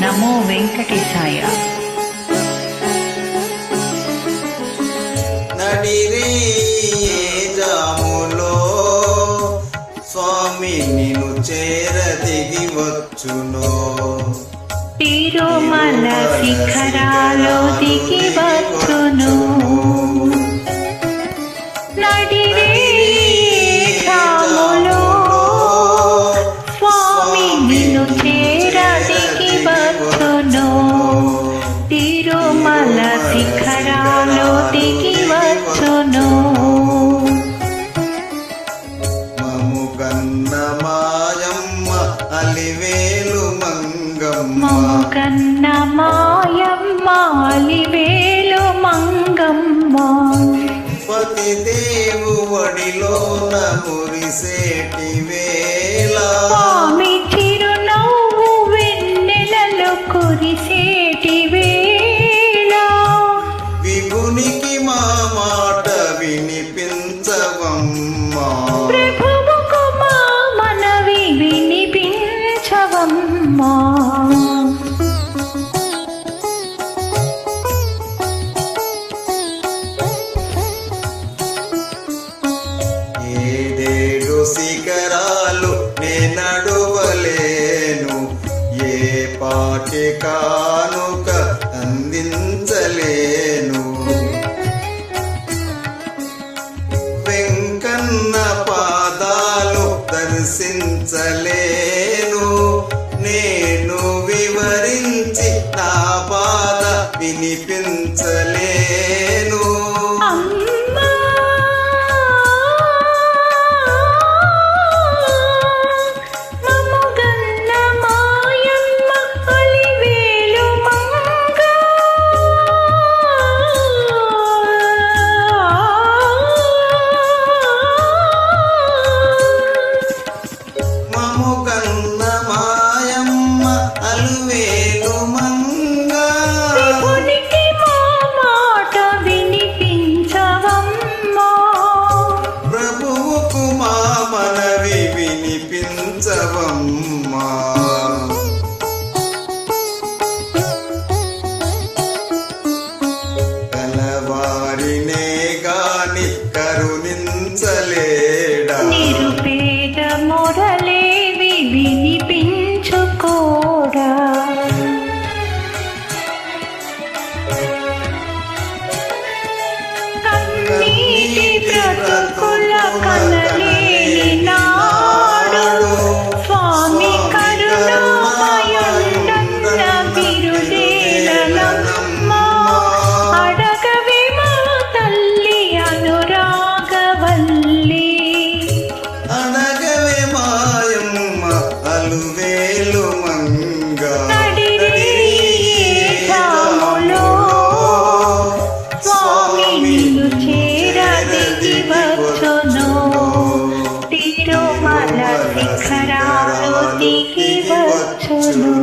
నమో వెంకటేశాయ. నడిరే జాములో స్వామి వచ్చును. తిరుమల శిఖరాలో దిగి వచ్చును. తిరుమల శిఖరాలో దిగి వచ్చును. మము కన్న మాయమ్మ అలివేలు మంగమ్మ. మోకన్న మాయమ్మ అలివేలు మంగమ్మ. పతి దేవు వడిలోన వినిపించవమ్మా ఏడేడు శిఖరాలు నే నడువలేను. ఏ పాటి కానుక అందించలేను. వెంకన్న పాదాలు దర్శించలే వినిపించలే వినిపించవం కన్నులు వేలు మంగా తిరుమల శిఖరాలు దిగి వచ్చును.